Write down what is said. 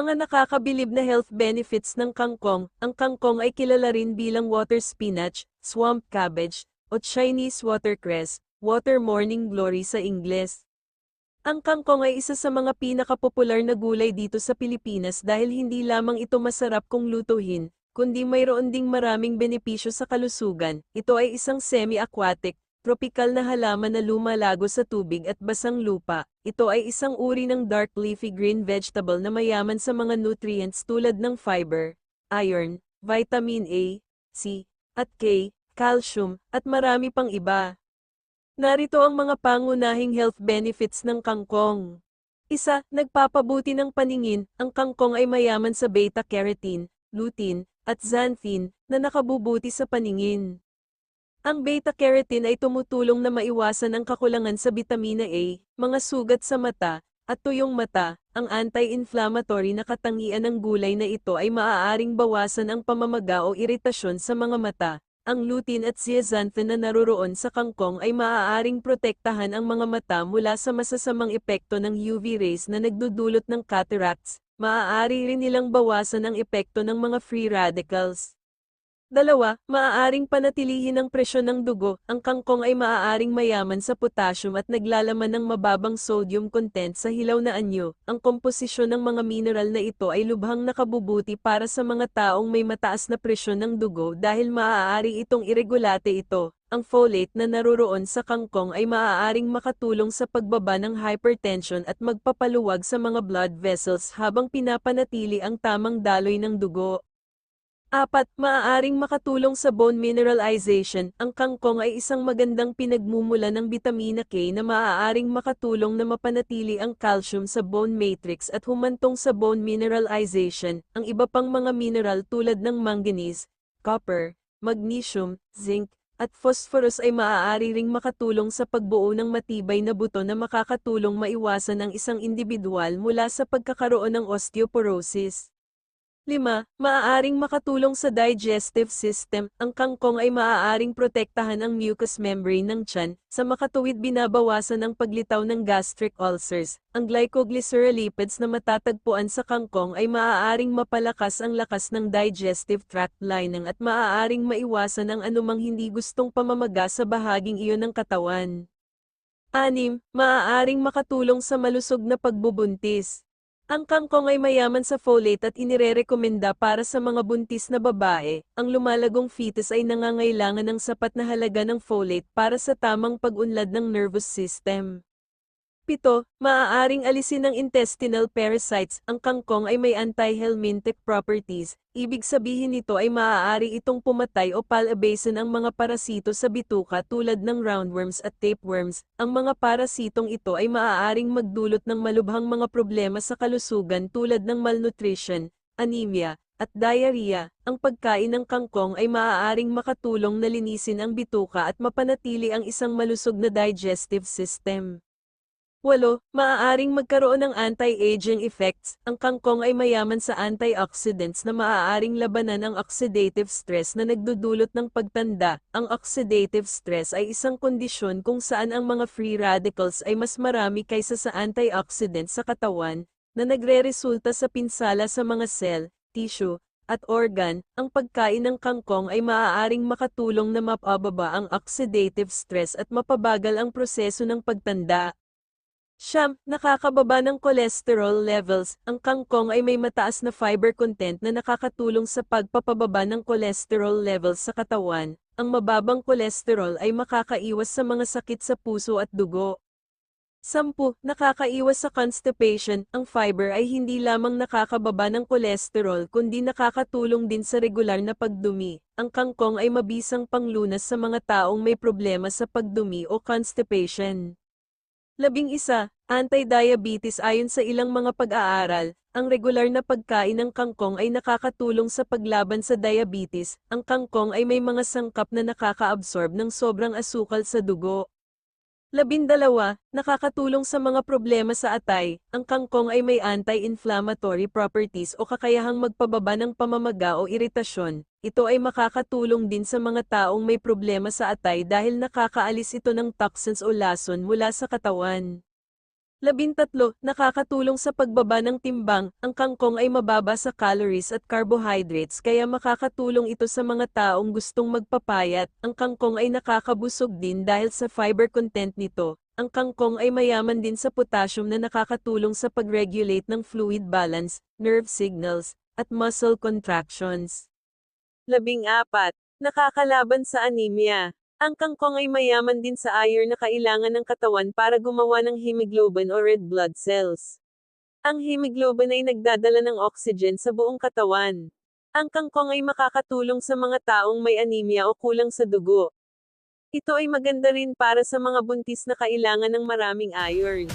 Mga nakakabilib na health benefits ng kangkong, ang kangkong ay kilala rin bilang water spinach, swamp cabbage, o Chinese watercress, water morning glory sa Ingles. Ang kangkong ay isa sa mga pinakapopular na gulay dito sa Pilipinas dahil hindi lamang ito masarap kung lutuhin, kundi mayroon ding maraming benepisyo sa kalusugan. Ito ay isang semi-aquatic, tropikal na halaman na lumalago sa tubig at basang lupa. Ito ay isang uri ng dark leafy green vegetable na mayaman sa mga nutrients tulad ng fiber, iron, vitamin A, C, at K, calcium, at marami pang iba. Narito ang mga pangunahing health benefits ng kangkong. Isa, nagpapabuti ng paningin, ang kangkong ay mayaman sa beta-carotene, lutein, at xanthin, na nakabubuti sa paningin. Ang beta-carotene ay tumutulong na maiwasan ang kakulangan sa bitamina A, mga sugat sa mata, at tuyong mata. Ang anti-inflammatory na katangian ng gulay na ito ay maaaring bawasan ang pamamaga o iritasyon sa mga mata. Ang lutein at zeaxanthin na naroroon sa kangkong ay maaaring protektahan ang mga mata mula sa masasamang epekto ng UV rays na nagdudulot ng cataracts. Maaari rin nilang bawasan ang epekto ng mga free radicals. Dalawa, maaaring panatilihin ang presyon ng dugo. Ang kangkong ay maaaring mayaman sa potassium at naglalaman ng mababang sodium content sa hilaw na anyo. Ang komposisyon ng mga mineral na ito ay lubhang nakabubuti para sa mga taong may mataas na presyon ng dugo dahil maaari itong iregulate ito. Ang folate na naroroon sa kangkong ay maaaring makatulong sa pagbaba ng hypertension at magpapaluwag sa mga blood vessels habang pinapanatili ang tamang daloy ng dugo. Apat, maaaring makatulong sa bone mineralization. Ang kangkong ay isang magandang pinagmumula ng bitamina K na maaaring makatulong na mapanatili ang calcium sa bone matrix at humantong sa bone mineralization. Ang iba pang mga mineral tulad ng manganese, copper, magnesium, zinc, at phosphorus ay maaari ring makatulong sa pagbuo ng matibay na buto na makakatulong maiwasan ang isang individual mula sa pagkakaroon ng osteoporosis. 5. Maaaring makatulong sa digestive system. Ang kangkong ay maaaring protektahan ang mucous membrane ng tiyan. Sa makatuwid binabawasan ang paglitaw ng gastric ulcers. Ang glycoglycerolipids na matatagpuan sa kangkong ay maaaring mapalakas ang lakas ng digestive tract lining at maaaring maiwasan ang anumang hindi gustong pamamaga sa bahaging iyon ng katawan. 6. Maaaring makatulong sa malusog na pagbubuntis. Ang kangkong ay mayaman sa folate at inirerekomenda para sa mga buntis na babae. Ang lumalagong fetus ay nangangailangan ng sapat na halaga ng folate para sa tamang pag-unlad ng nervous system. 7. Maaaring alisin ng intestinal parasites. Ang kangkong ay may anti-helminthic properties. Ibig sabihin nito ay maaari itong pumatay o palabasin ang mga parasito sa bituka tulad ng roundworms at tapeworms. Ang mga parasitong ito ay maaaring magdulot ng malubhang mga problema sa kalusugan tulad ng malnutrition, anemia, at diarrhea. Ang pagkain ng kangkong ay maaaring makatulong na linisin ang bituka at mapanatili ang isang malusog na digestive system. 8. Maaaring magkaroon ng anti-aging effects. Ang kangkong ay mayaman sa antioxidants na maaaring labanan ang oxidative stress na nagdudulot ng pagtanda. Ang oxidative stress ay isang kondisyon kung saan ang mga free radicals ay mas marami kaysa sa antioxidants sa katawan, na nagre-resulta sa pinsala sa mga cell, tissue, at organ, ang pagkain ng kangkong ay maaaring makatulong na mapababa ang oxidative stress at mapabagal ang proseso ng pagtanda. Siyam, nakakababa ng cholesterol levels. Ang kangkong ay may mataas na fiber content na nakakatulong sa pagpapababa ng cholesterol levels sa katawan. Ang mababang cholesterol ay makakaiwas sa mga sakit sa puso at dugo. 10. Nakakaiwas sa constipation. Ang fiber ay hindi lamang nakakababa ng cholesterol kundi nakakatulong din sa regular na pagdumi. Ang kangkong ay mabisang panglunas sa mga taong may problema sa pagdumi o constipation. Labing isa, anti-diabetes ayon sa ilang mga pag-aaral, ang regular na pagkain ng kangkong ay nakakatulong sa paglaban sa diabetes. Ang kangkong ay may mga sangkap na nakaka-absorb ng sobrang asukal sa dugo. Labindalawa, nakakatulong sa mga problema sa atay. Ang kangkong ay may anti-inflammatory properties o kakayahang magpababa ng pamamaga o iritasyon. Ito ay makakatulong din sa mga taong may problema sa atay dahil nakakaalis ito ng toxins o lason mula sa katawan. Labintatlo, nakakatulong sa pagbaba ng timbang, ang kangkong ay mababa sa calories at carbohydrates kaya makakatulong ito sa mga taong gustong magpapayat. Ang kangkong ay nakakabusog din dahil sa fiber content nito. Ang kangkong ay mayaman din sa potassium na nakakatulong sa pag-regulate ng fluid balance, nerve signals, at muscle contractions. Labing apat, nakakalaban sa anemia. Ang kangkong ay mayaman din sa iron na kailangan ng katawan para gumawa ng hemoglobin o red blood cells. Ang hemoglobin ay nagdadala ng oxygen sa buong katawan. Ang kangkong ay makakatulong sa mga taong may anemia o kulang sa dugo. Ito ay maganda rin para sa mga buntis na kailangan ng maraming iron.